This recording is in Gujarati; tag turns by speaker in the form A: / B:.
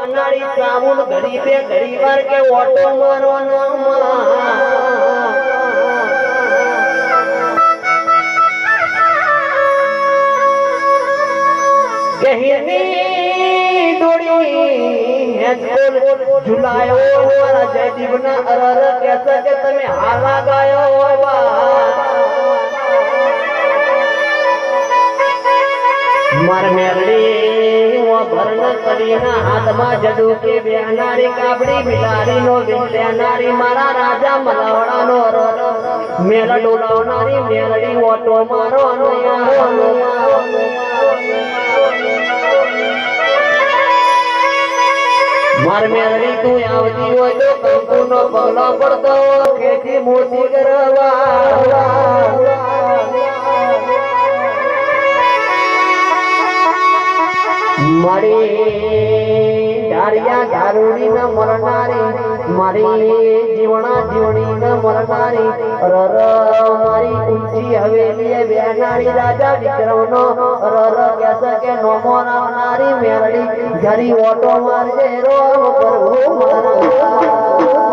A: અનાળી ચામુંડ ઘડી બે ઘડી વાર કે ઓટો મારા જયદીપના અરર કહેશે કે તમે હાલા ગાયો બા. માર મેરડી ઓ ભરણ કરીને હાથમાં જડુ કે બેહનારી કાબડી બિલારી નો વિદ્યાનારી મારા રાજા મલાવડાનો રો મેલ ડોલાવનારી મેરડી ઓટો મારો માર મેરડી તું આવતી હોય તો કંકુ નો પગલો પડતો ખેતી મોતી કરવા. મારી ધારિયા ધારુડી ન મરનારી, મારી જીવણા જીવણી ન મરનારી રર મારી ઊંચી રાજા વિક્રમનો રર કહેશે કે નોમો રાવનારી મેરડી ઘરી ઓટો મારજે રો પ્રભુ મારા.